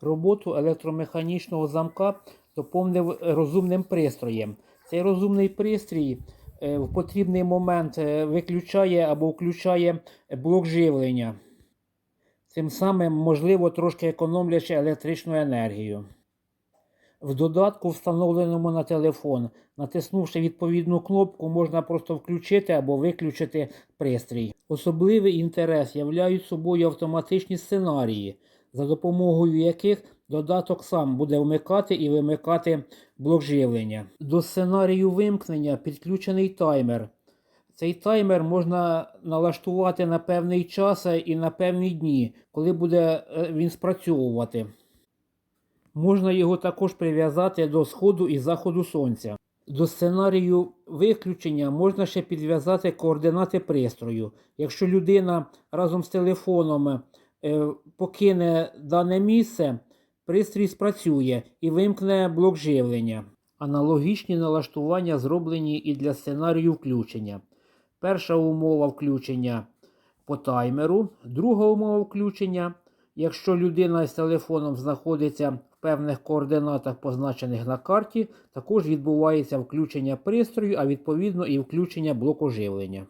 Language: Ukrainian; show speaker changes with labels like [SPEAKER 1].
[SPEAKER 1] Роботу електромеханічного замка доповнив розумним пристроєм. Цей розумний пристрій е, в потрібний момент е, виключає або включає блок живлення. Цим самим, можливо, трошки економлячи електричну енергію. В додатку, встановленому на телефон, натиснувши відповідну кнопку, можна просто включити або виключити пристрій. Особливий інтерес являють собою автоматичні сценарії, за допомогою яких додаток сам буде вмикати і вимикати блок живлення. До сценарію вимкнення підключений таймер. Цей таймер можна налаштувати на певний час і на певні дні, коли буде е, він спрацьовувати. Можна його також прив'язати до сходу і заходу сонця. До сценарію виключення можна ще підв'язати координати пристрою. Якщо людина разом з телефоном покине дане місце, пристрій спрацює і вимкне блок живлення. Аналогічні налаштування зроблені і для сценарію включення. Перша умова включення по таймеру, друга умова включення. Якщо людина з телефоном знаходиться в певних координатах, позначених на карті, також відбувається включення пристрою, а відповідно і включення блоку живлення.